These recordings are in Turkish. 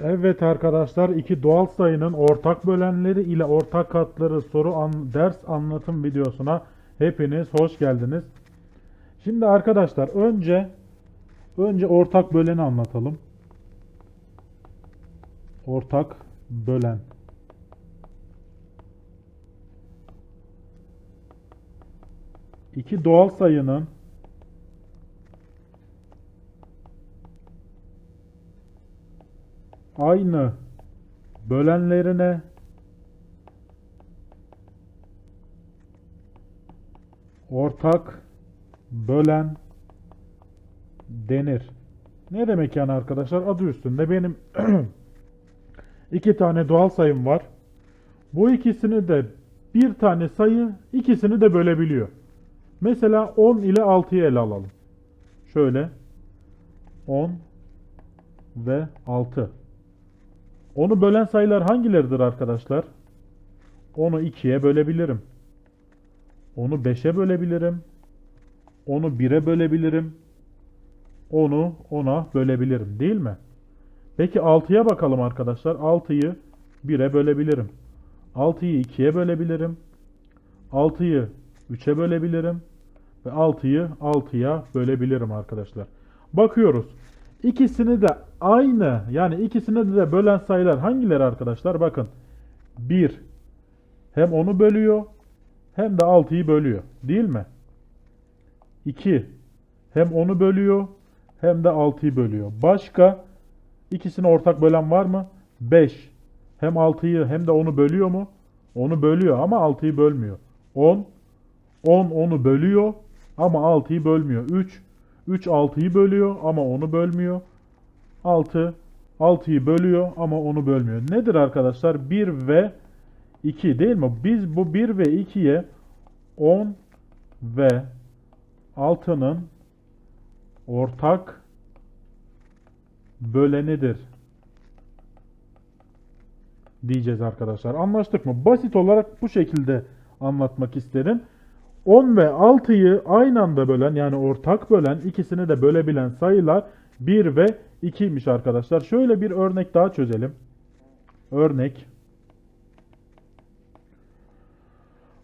Evet arkadaşlar iki doğal sayının ortak bölenleri ile ortak katları soru an, ders anlatım videosuna hepiniz hoş geldiniz. Şimdi arkadaşlar önce önce ortak böleni anlatalım. Ortak bölen. İki doğal sayının aynı bölenlerine ortak bölen denir. Ne demek yani arkadaşlar? Adı üstünde benim iki tane doğal sayım var. Bu ikisini de bir tane sayı ikisini de bölebiliyor. Mesela 10 ile 6'yı ele alalım. Şöyle 10 ve 6. Onu bölen sayılar hangileridir arkadaşlar? Onu 2'ye bölebilirim. Onu 5'e bölebilirim. Onu 1'e bölebilirim. Onu 10'a bölebilirim değil mi? Peki 6'ya bakalım arkadaşlar. 6'yı 1'e bölebilirim. 6'yı 2'ye bölebilirim. 6'yı 3'e bölebilirim. Ve 6'yı 6'ya bölebilirim arkadaşlar. Bakıyoruz. İkisini de aynı yani ikisini de bölen sayılar hangileri arkadaşlar? Bakın 1 hem onu bölüyor hem de 6'yı bölüyor değil mi? 2 hem onu bölüyor hem de 6'yı bölüyor. Başka ikisini ortak bölen var mı? 5 hem 6'yı hem de onu bölüyor mu? Onu bölüyor ama 6'yı bölmüyor. 10 10 onu bölüyor ama 6'yı bölmüyor. 3 3 6'yı bölüyor ama onu bölmüyor. 6 6'yı bölüyor ama onu bölmüyor. Nedir arkadaşlar? 1 ve 2 değil mi? Biz bu 1 ve 2'ye 10 ve 6'nın ortak bölenidir diyeceğiz arkadaşlar. Anlaştık mı? Basit olarak bu şekilde anlatmak isterim. 10 ve 6'yı aynı anda bölen yani ortak bölen ikisini de bölebilen sayılar 1 ve 2'ymiş arkadaşlar. Şöyle bir örnek daha çözelim. Örnek.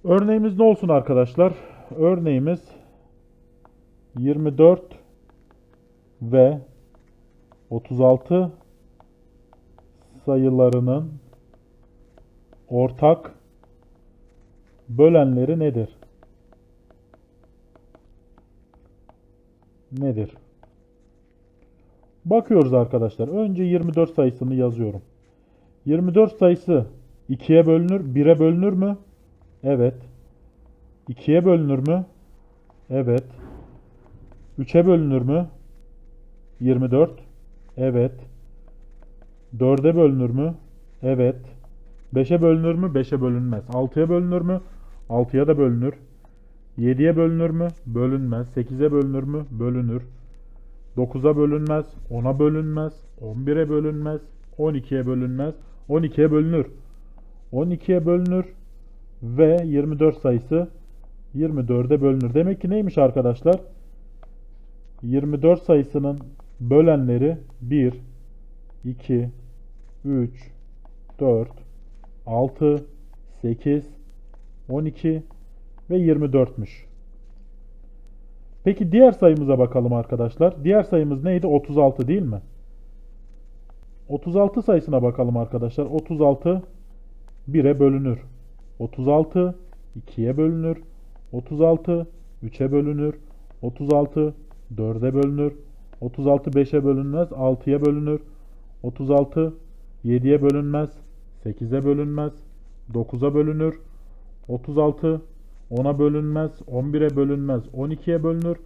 Örneğimiz ne olsun arkadaşlar? Örneğimiz 24 ve 36 sayılarının ortak bölenleri nedir? Nedir? Bakıyoruz arkadaşlar. Önce 24 sayısını yazıyorum. 24 sayısı 2'ye bölünür, 1'e bölünür mü? Evet. 2'ye bölünür mü? Evet. 3'e bölünür mü? 24. Evet. 4'e bölünür mü? Evet. 5'e bölünür mü? 5'e bölünmez. 6'ya bölünür mü? 6'ya da bölünür. 7'ye bölünür mü? Bölünmez. 8'e bölünür mü? Bölünür. 9'a bölünmez. 10'a bölünmez. 11'e bölünmez. 12'ye bölünmez. 12'ye bölünür. 12'ye bölünür ve 24 sayısı 24'e bölünür. Demek ki neymiş arkadaşlar? 24 sayısının bölenleri 1, 2, 3, 4, 6, 8, 12 ve 24'müş. Peki diğer sayımıza bakalım arkadaşlar. Diğer sayımız neydi? 36 değil mi? 36 sayısına bakalım arkadaşlar. 36 1'e bölünür. 36 2'ye bölünür. 36 3'e bölünür. 36 4'e bölünür. 36 5'e bölünmez. 6'ya bölünür. 36 7'ye bölünmez. 8'e bölünmez. 9'a bölünür. 36 10'a bölünmez. 11'e bölünmez. 12'ye bölünür.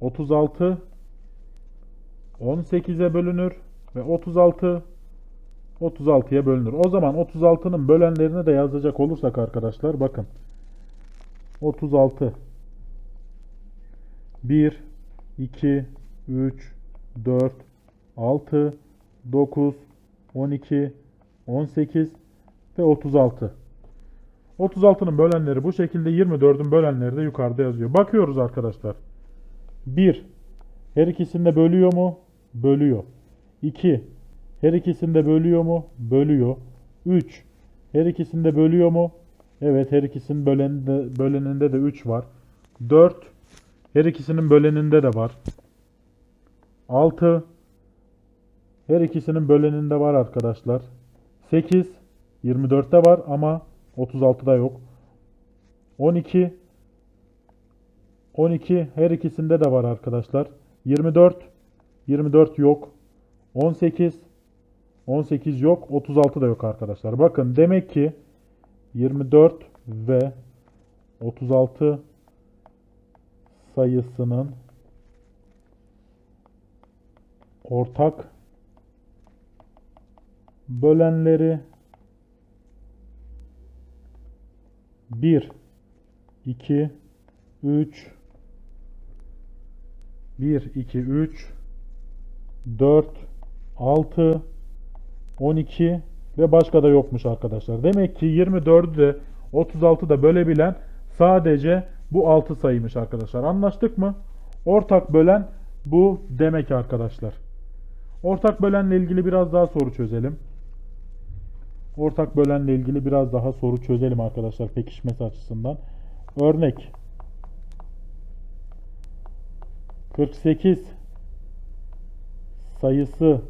36 18'e bölünür ve 36 36'ya bölünür. O zaman 36'nın bölenlerini de yazacak olursak arkadaşlar bakın. 36 1 2 3 4 6 9 12 18 ve 36. 36'nın bölenleri bu şekilde 24'ün bölenleri de yukarıda yazıyor. Bakıyoruz arkadaşlar. 1. Her ikisini de bölüyor mu? Bölüyor. 2. Her ikisini de bölüyor mu? Bölüyor. 3. Her ikisini de bölüyor mu? Evet her ikisinin böleninde, böleninde de 3 var. 4. Her ikisinin böleninde de var. 6. Her ikisinin böleninde var arkadaşlar. 8. 24'te var ama 36'da yok. 12. 12 her ikisinde de var arkadaşlar. 24. 24 yok. 18. 18 yok. 36 da yok arkadaşlar. Bakın demek ki 24 ve 36 sayısının ortak bölenleri 1 2 3 1 2 3 4 6 12 ve başka da yokmuş arkadaşlar. Demek ki 24'ü de 36'da da bölebilen sadece bu 6 sayıymış arkadaşlar. Anlaştık mı? Ortak bölen bu demek arkadaşlar. Ortak bölenle ilgili biraz daha soru çözelim. Ortak bölenle ilgili biraz daha soru çözelim arkadaşlar pekişmesi açısından. Örnek 48 sayısı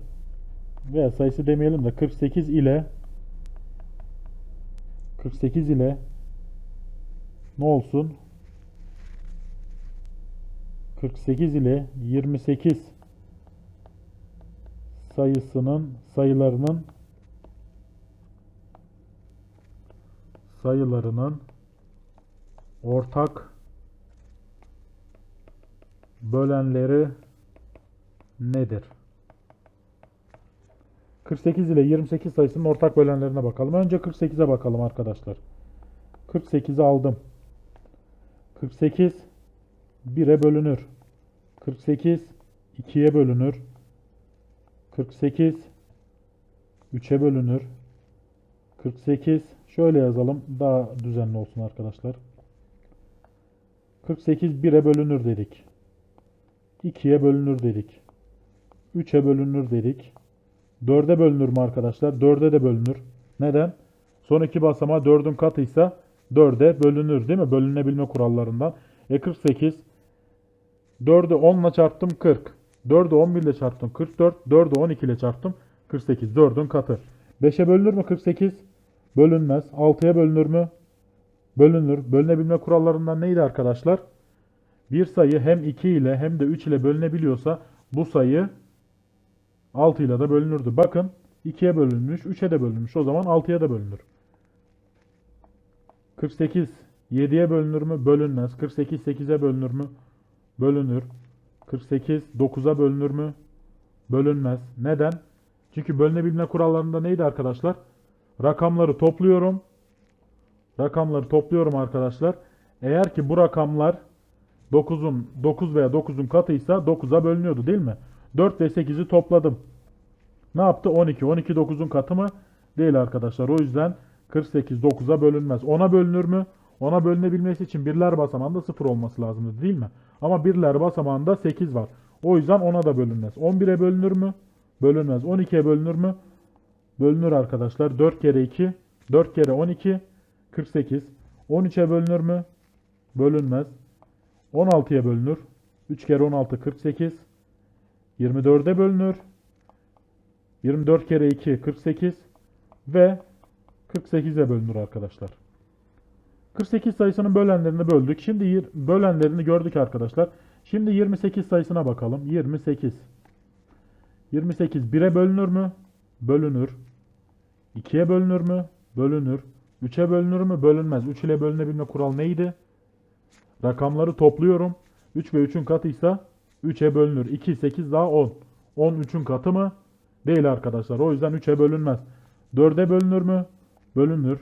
veya sayısı demeyelim de 48 ile 48 ile ne olsun? 48 ile 28 sayısının sayılarının sayılarının ortak bölenleri nedir? 48 ile 28 sayısının ortak bölenlerine bakalım. Önce 48'e bakalım arkadaşlar. 48'i aldım. 48 1'e bölünür. 48 2'ye bölünür. 48 3'e bölünür. 48 şöyle yazalım daha düzenli olsun arkadaşlar. 48 1'e bölünür dedik. 2'ye bölünür dedik. 3'e bölünür dedik. 4'e bölünür mü arkadaşlar? 4'e de bölünür. Neden? Son iki basamağı 4'ün katıysa 4'e bölünür değil mi? Bölünebilme kurallarından. E 48 4'ü 10 ile çarptım 40. 4'ü 11 ile çarptım 44. 4'ü 12 ile çarptım 48. 4'ün katı. 5'e bölünür mü 48? Bölünmez. 6'ya bölünür mü? Bölünür. Bölünebilme kurallarından neydi arkadaşlar? Bir sayı hem 2 ile hem de 3 ile bölünebiliyorsa bu sayı 6 ile de bölünürdü. Bakın 2'ye bölünmüş, 3'e de bölünmüş. O zaman 6'ya da bölünür. 48 7'ye bölünür mü? Bölünmez. 48 8'e bölünür mü? Bölünür. 48 9'a bölünür mü? Bölünmez. Neden? Çünkü bölünebilme kurallarında neydi arkadaşlar? Rakamları topluyorum. Rakamları topluyorum arkadaşlar. Eğer ki bu rakamlar 9'un 9 veya 9'un katıysa 9'a bölünüyordu değil mi? 4 ve 8'i topladım. Ne yaptı? 12. 12 9'un katı mı? Değil arkadaşlar. O yüzden 48 9'a bölünmez. 10'a bölünür mü? 10'a bölünebilmesi için birler basamağında 0 olması lazımdı değil mi? Ama birler basamağında 8 var. O yüzden 10'a da bölünmez. 11'e bölünür mü? Bölünmez. 12'ye bölünür mü? Bölünür arkadaşlar. 4 kere 2. 4 kere 12. 48. 13'e bölünür mü? Bölünmez. 16'ya bölünür. 3 kere 16 48. 24'e bölünür. 24 kere 2 48 ve 48'e bölünür arkadaşlar. 48 sayısının bölenlerini böldük. Şimdi bölenlerini gördük arkadaşlar. Şimdi 28 sayısına bakalım. 28. 28 1'e bölünür mü? Bölünür. 2'ye bölünür mü? Bölünür. 3'e bölünür mü? Bölünmez. 3 ile bölünebilme kural neydi? Rakamları topluyorum. 3 ve 3'ün katıysa 3'e bölünür. 2, 8 daha 10. 10 3'ün katı mı? Değil arkadaşlar. O yüzden 3'e bölünmez. 4'e bölünür mü? Bölünür.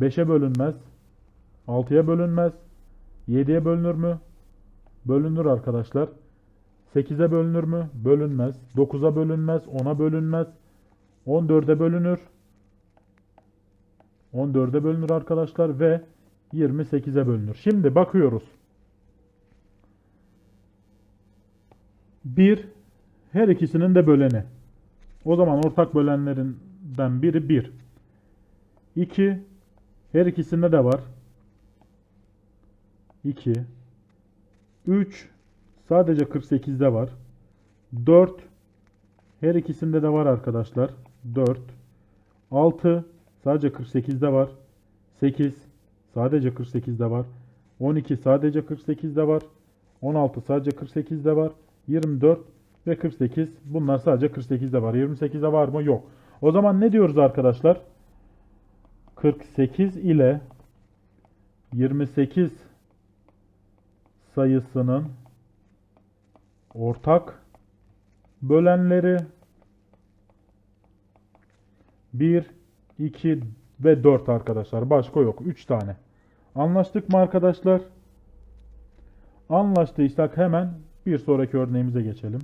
5'e bölünmez. 6'ya bölünmez. 7'ye bölünür mü? Bölünür arkadaşlar. 8'e bölünür mü? Bölünmez. 9'a bölünmez. 10'a bölünmez. 14'e bölünür. 14'e bölünür arkadaşlar ve 28'e bölünür. Şimdi bakıyoruz. 1 her ikisinin de böleni. O zaman ortak bölenlerinden biri 1. 2. Her ikisinde de var. 2. 3. Sadece 48'de var. 4. Her ikisinde de var arkadaşlar. 4. 6. Sadece 48'de var. 8. Sadece 48'de var. 12 sadece 48'de var. 16 sadece 48'de var. 24 ve 48 bunlar sadece 48'de var. 28'de var mı? Yok. O zaman ne diyoruz arkadaşlar? 48 ile 28 sayısının ortak bölenleri 1, 2 ve 4 arkadaşlar. Başka yok. 3 tane. Anlaştık mı arkadaşlar? Anlaştıysak hemen bir sonraki örneğimize geçelim.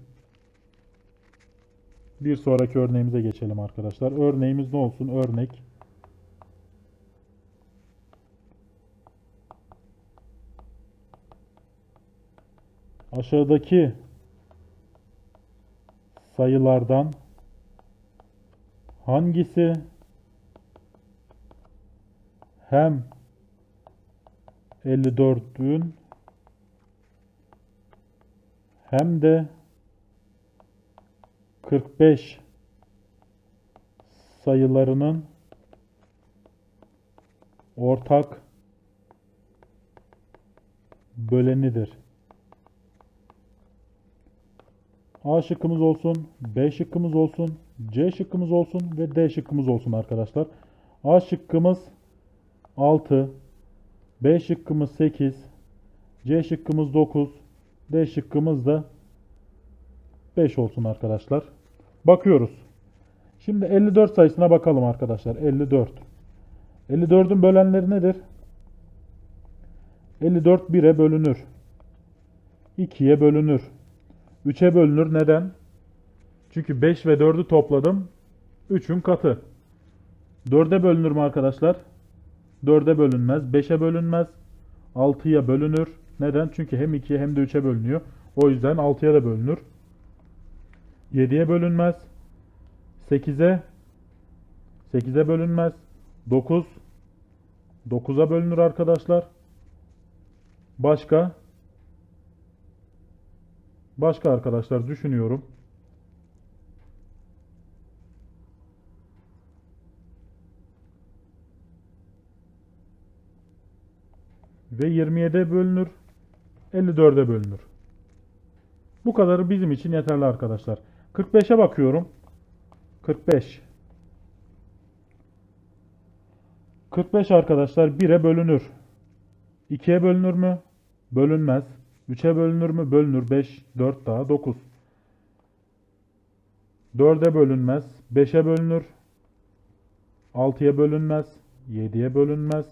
Bir sonraki örneğimize geçelim arkadaşlar. Örneğimiz ne olsun? Örnek aşağıdaki sayılardan hangisi hem 54'ün hem de 45 sayılarının ortak bölenidir. A şıkkımız olsun, B şıkkımız olsun, C şıkkımız olsun ve D şıkkımız olsun arkadaşlar. A şıkkımız 6, B şıkkımız 8, C şıkkımız 9, D şıkkımız da 5 olsun arkadaşlar. Bakıyoruz. Şimdi 54 sayısına bakalım arkadaşlar. 54. 54'ün bölenleri nedir? 54 1'e bölünür. 2'ye bölünür. 3'e bölünür. Neden? Çünkü 5 ve 4'ü topladım. 3'ün katı. 4'e bölünür mü arkadaşlar? 4'e bölünmez. 5'e bölünmez. 6'ya bölünür. Neden? Çünkü hem 2'ye hem de 3'e bölünüyor. O yüzden 6'ya da bölünür. 7'ye bölünmez. 8'e 8'e bölünmez. 9 9'a bölünür arkadaşlar. Başka Başka arkadaşlar düşünüyorum. Ve 27'ye bölünür. 54'e bölünür. Bu kadarı bizim için yeterli arkadaşlar. 45'e bakıyorum. 45. 45 arkadaşlar 1'e bölünür. 2'ye bölünür mü? Bölünmez. 3'e bölünür mü? Bölünür. 5, 4 daha 9. 4'e bölünmez. 5'e bölünür. 6'ya bölünmez. 7'ye bölünmez.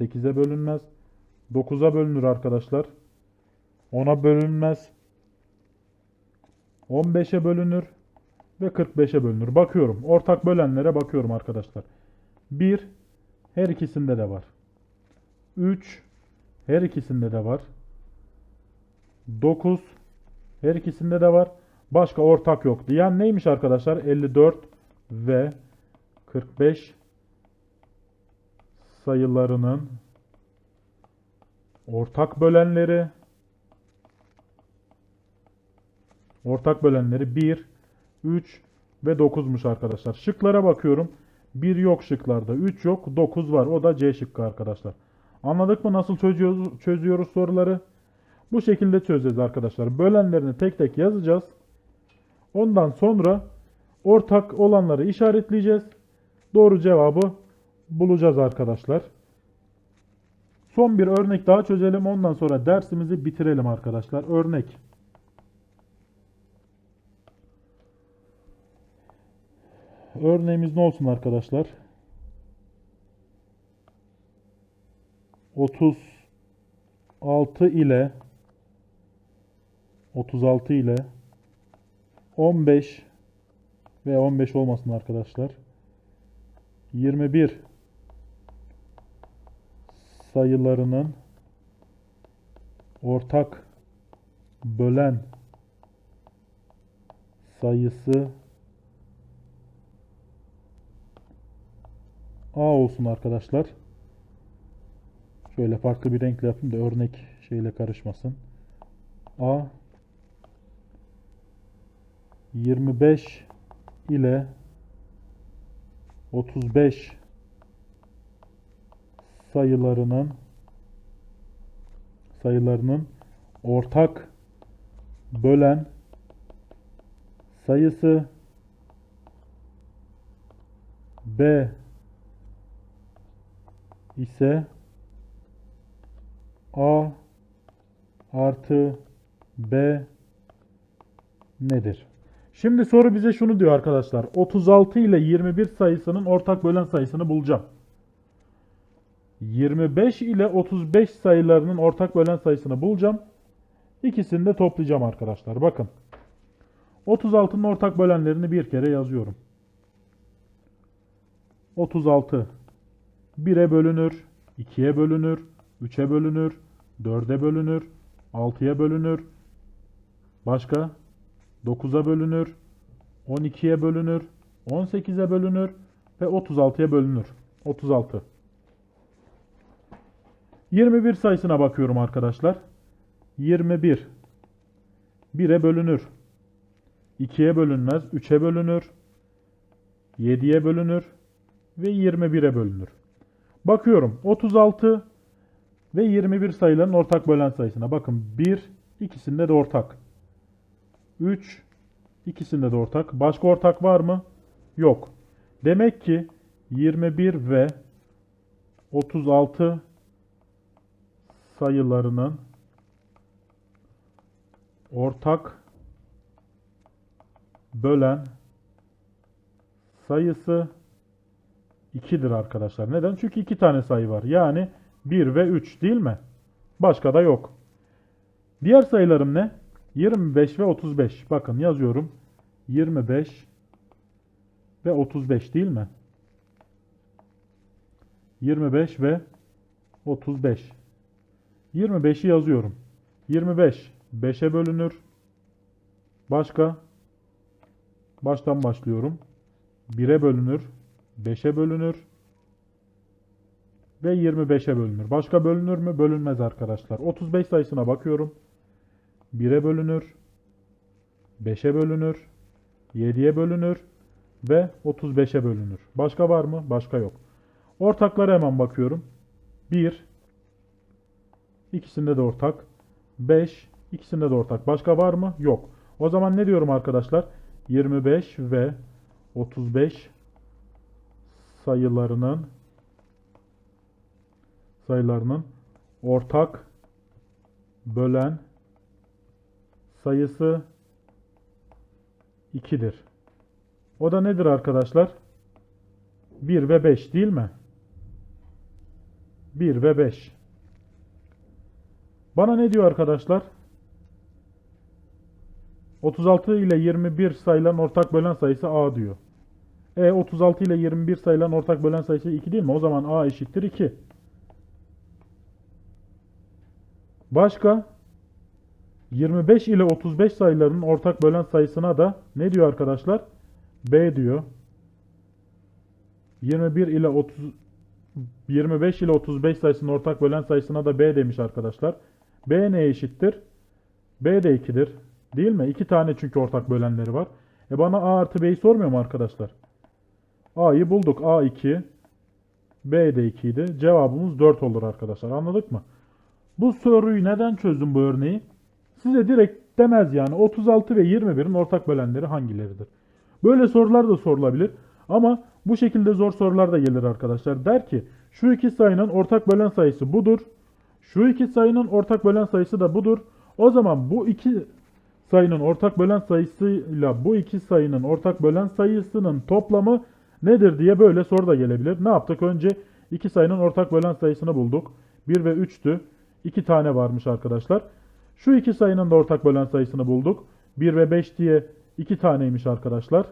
8'e bölünmez. 9'a bölünür arkadaşlar. 10'a bölünmez. 15'e bölünür ve 45'e bölünür. Bakıyorum. Ortak bölenlere bakıyorum arkadaşlar. 1 her ikisinde de var. 3 her ikisinde de var. 9 her ikisinde de var. Başka ortak yok. Yani neymiş arkadaşlar? 54 ve 45 sayılarının ortak bölenleri ortak bölenleri 1, 3 ve 9'muş arkadaşlar. Şıklara bakıyorum. 1 yok şıklarda. 3 yok. 9 var. O da C şıkkı arkadaşlar. Anladık mı nasıl çözüyoruz, çözüyoruz soruları? Bu şekilde çözeceğiz arkadaşlar. Bölenlerini tek tek yazacağız. Ondan sonra ortak olanları işaretleyeceğiz. Doğru cevabı bulacağız arkadaşlar. Son bir örnek daha çözelim. Ondan sonra dersimizi bitirelim arkadaşlar. Örnek. Örneğimiz ne olsun arkadaşlar? 36 ile 36 ile 15 ve 15 olmasın arkadaşlar. 21 sayılarının ortak bölen sayısı A olsun arkadaşlar. Şöyle farklı bir renkle yapayım da örnek şeyle karışmasın. A 25 ile 35 sayılarının sayılarının ortak bölen sayısı B ise A artı B nedir? Şimdi soru bize şunu diyor arkadaşlar. 36 ile 21 sayısının ortak bölen sayısını bulacağım. 25 ile 35 sayılarının ortak bölen sayısını bulacağım. İkisini de toplayacağım arkadaşlar. Bakın. 36'nın ortak bölenlerini bir kere yazıyorum. 36 1'e bölünür, 2'ye bölünür, 3'e bölünür, 4'e bölünür, 6'ya bölünür. Başka? 9'a bölünür, 12'ye bölünür, 18'e bölünür ve 36'ya bölünür. 36. 21 sayısına bakıyorum arkadaşlar. 21 1'e bölünür. 2'ye bölünmez, 3'e bölünür, 7'ye bölünür ve 21'e bölünür. Bakıyorum 36 ve 21 sayıların ortak bölen sayısına. Bakın 1 ikisinde de ortak. 3 ikisinde de ortak. Başka ortak var mı? Yok. Demek ki 21 ve 36 sayılarının ortak bölen sayısı 2'dir arkadaşlar. Neden? Çünkü 2 tane sayı var. Yani 1 ve 3 değil mi? Başka da yok. Diğer sayılarım ne? 25 ve 35. Bakın yazıyorum. 25 ve 35 değil mi? 25 ve 35. 25'i yazıyorum. 25 5'e bölünür. Başka? Baştan başlıyorum. 1'e bölünür. 5'e bölünür. Ve 25'e bölünür. Başka bölünür mü? Bölünmez arkadaşlar. 35 sayısına bakıyorum. 1'e bölünür. 5'e bölünür. 7'ye bölünür. Ve 35'e bölünür. Başka var mı? Başka yok. Ortaklara hemen bakıyorum. 1. İkisinde de ortak. 5. İkisinde de ortak. Başka var mı? Yok. O zaman ne diyorum arkadaşlar? 25 ve 35 sayılarının sayılarının ortak bölen sayısı 2'dir. O da nedir arkadaşlar? 1 ve 5 değil mi? 1 ve 5. Bana ne diyor arkadaşlar? 36 ile 21 sayılan ortak bölen sayısı A diyor. E 36 ile 21 sayılan ortak bölen sayısı 2 değil mi? O zaman A eşittir 2. Başka? 25 ile 35 sayılarının ortak bölen sayısına da ne diyor arkadaşlar? B diyor. 21 ile 30 25 ile 35 sayısının ortak bölen sayısına da B demiş arkadaşlar. B ne eşittir? B de 2'dir. Değil mi? 2 tane çünkü ortak bölenleri var. E bana A artı B'yi sormuyor mu arkadaşlar? A'yı bulduk. A 2. B de 2 idi. Cevabımız 4 olur arkadaşlar. Anladık mı? Bu soruyu neden çözdüm bu örneği? Size direkt demez yani 36 ve 21'in ortak bölenleri hangileridir? Böyle sorular da sorulabilir. Ama bu şekilde zor sorular da gelir arkadaşlar. Der ki şu iki sayının ortak bölen sayısı budur. Şu iki sayının ortak bölen sayısı da budur. O zaman bu iki sayının ortak bölen sayısıyla bu iki sayının ortak bölen sayısının toplamı nedir diye böyle soru da gelebilir. Ne yaptık? Önce iki sayının ortak bölen sayısını bulduk. 1 ve 3'tü. 2 tane varmış arkadaşlar. Şu iki sayının da ortak bölen sayısını bulduk. 1 ve 5 diye 2 taneymiş arkadaşlar.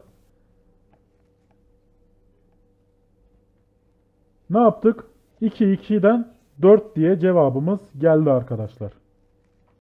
Ne yaptık? 2 2'den 4 diye cevabımız geldi arkadaşlar.